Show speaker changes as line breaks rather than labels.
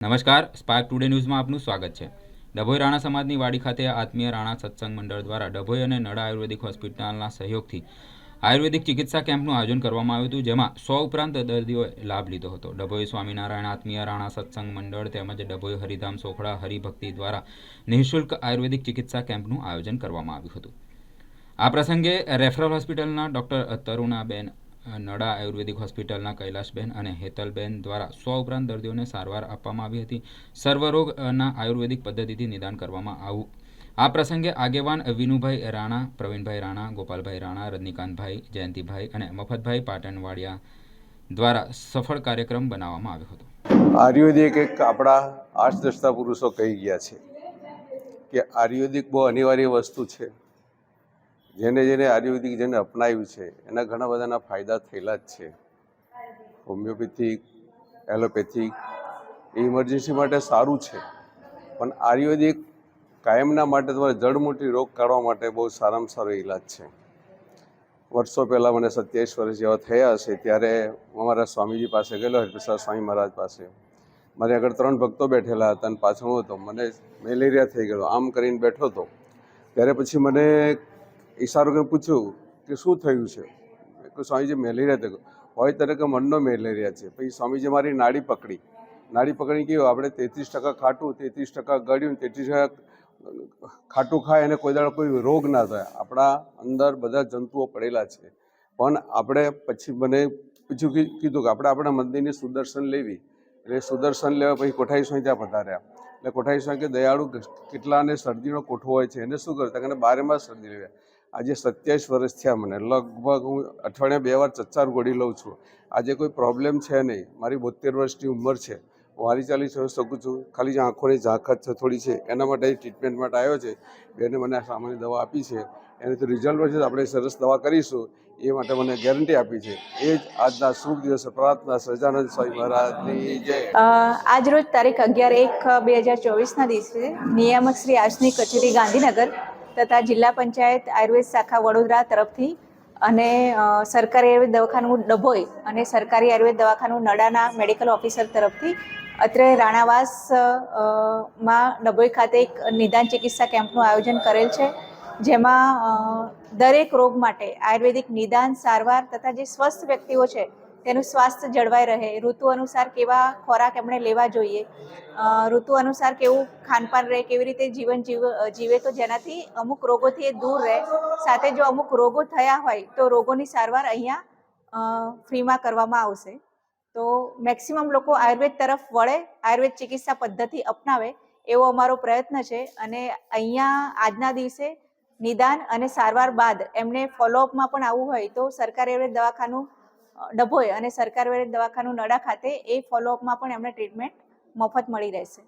નમસ્કાર spark today ન્યૂઝમાં આપનું સ્વાગત છે. ડભોઈ રાણા સમાજની વાડી ખાતે આત્મીય રાણા સત્સંગ મંડળ દ્વારા ડભોઈ અને નડા આયુર્વેદિક હોસ્પિટલના સહયોગથી આયુર્વેદિક ચિકિત્સા કેમ્પનું આયોજન કરવામાં આવ્યું હતું, જેમાં સો ઉપરાંત દર્દીઓએ લાભ લીધો હતો. ડભોઈ સ્વામિનારાયણ આત્મીય રાણા સત્સંગ મંડળ તેમજ ડભોઈ હરિધામ સોખડા હરિભક્તિ દ્વારા નિઃશુલ્ક આયુર્વેદિક ચિકિત્સા કેમ્પનું આયોજન કરવામાં આવ્યું હતું. આ પ્રસંગે રેફરલ હોસ્પિટલના ડૉક્ટર તરુણાબેન નડા આયુર્વેદિક હોસ્પિટલના કૈલાશબેન અને હેતલબેન દ્વારા સો ઉપરાંત દર્દીઓને સારવાર આપવામાં આવી હતી. સર્વરોગના આયુર્વેદિક પદ્ધતિથી નિદાન કરવામાં આવું. આ પ્રસંગે આગેવાન વિનુભાઈ રાણા, પ્રવીણભાઈ રાણા, ગોપાલભાઈ રાણા, રજનીકાંતભાઈ, જયંતિભાઈ અને મફતભાઈ પાટણવાડિયા દ્વારા સફળ કાર્યક્રમ બનાવવામાં આવ્યો હતો.
આયુર્વેદિક એક આપણા આઠ દસતા પુરુષો કહી ગયા છે કે આયુર્વેદિક બહુ અનિવાર્ય વસ્તુ છે. જેને જેને આયુર્વેદિક જેને અપનાવ્યું છે, એના ઘણા બધાના ફાયદા થયેલા જ છે. હોમિયોપેથિક, એલોપેથિક એ ઇમરજન્સી માટે સારું છે. પણ આયુર્વેદિક કાયમના માટે તમારે જડમૂટી રોગ કાઢવા માટે બહુ સારામાં સારો ઈલાજ છે. વર્ષો પહેલાં મને સત્યાવીસ વર્ષ જેવા થયા હશે, ત્યારે અમારા સ્વામીજી પાસે ગયેલો હરિપ્રસાદ સ્વામી મહારાજ પાસે. મારે આગળ ત્રણ ભક્તો બેઠેલા હતા અને પાછળ હતો. મને મેલેરિયા થઈ ગયો આમ કરીને બેઠો હતો. ત્યારે પછી મને ઈશારો કે પૂછ્યું કે શું થયું છે? તો સ્વામીજી, મેલેરિયા થયો હોય ત્યારે કે મનનો મેલેરિયા છે. પછી સ્વામીજી મારી નાડી પકડી. નાડી પકડી કેવું આપણે તેત્રીસ ટકા ખાટું, તેત્રીસ ટકા ગળ્યું, તેત્રીસ ટકા ખાટું ખાય અને કોઈ દાડો કોઈ રોગ ના થાય. આપણા અંદર બધા જંતુઓ પડેલા છે. પણ આપણે પછી મને પૂછ્યું કીધું કે આપણે આપણા મંદિરની સુદર્શન લેવી. એટલે સુદર્શન લેવા પછી કોઠાઈ સ્વામી ત્યાં પધાર્યા. એટલે કોઠાઈ સ્વામી કે, દયાળુ, કેટલાને શરદીનો કોઠો હોય છે? એને શું કરતા કે બારેમાં શરદી લેવા. આજે સત્યાવીસ વર્ષ થયા મને. લગભગ હું અઠવાડિયા બે વાર ચચ્ચાર ગોળી લઉં છું. આજે કોઈ પ્રોબ્લેમ છે નહીં. મારી બોતેર વર્ષની ઉંમર છે. હું હારી ચાલી શકું છું. ખાલી જે આંખોની ઝાંખત છે થોડી છે એના માટે ટ્રીટમેન્ટ માટે આવ્યો છે. બેને મને આ સામાન્ય દવા આપી છે. એને તો રિઝલ્ટ મળશે આપણે સરસ દવા કરીશું. એ માટે મને ગેરંટી આપી છે. એ જ આજના શુભ દિવસે પ્રાર્થના સજાનંદ સ્વામી મહારાજની જય.
અ, આજરોજ તારીખ અગિયાર એક બે હજાર ચોવીસના દિવસે નિયામક શ્રી આજની કચેરી ગાંધીનગર તથા જિલ્લા પંચાયત આયુર્વેદ શાખા વડોદરા તરફથી અને સરકારી આયુર્વેદ દવાખાનું ડભોઈ અને સરકારી આયુર્વેદ દવાખાનું નડાના મેડિકલ ઓફિસર તરફથી અત્રે રાણાવાસમાં ડભોઈ ખાતે એક નિદાન ચિકિત્સા કેમ્પનું આયોજન કરેલ છે, જેમાં દરેક રોગ માટે આયુર્વેદિક નિદાન સારવાર તથા જે સ્વસ્થ વ્યક્તિઓ છે તેનું સ્વાસ્થ્ય જળવાઈ રહે. ઋતુ અનુસાર કેવા ખોરાક એમણે લેવા જોઈએ. ઋતુ અનુસાર કેવું ખાનપાન રહે, કેવી રીતે જીવન જીવ, જીવે તો જેનાથી અમુક રોગોથી એ દૂર રહે. સાથે જો અમુક રોગો થયા હોય તો રોગોની સારવાર અહીંયા ફ્રીમાં કરવામાં આવશે. તો મેક્સિમમ લોકો આયુર્વેદ તરફ વળે, આયુર્વેદ ચિકિત્સા પદ્ધતિ અપનાવે એવો અમારો પ્રયત્ન છે. અને અહીંયા આજના દિવસે નિદાન અને સારવાર બાદ એમને ફોલોઅપમાં પણ આવવું હોય તો સરકારે દવાખાનું ડભોઈ અને સરકાર વેરે દવાખાનું નડા ખાતે એ ફોલોઅપમાં પણ એમને ટ્રીટમેન્ટ મફત મળી રહેશે.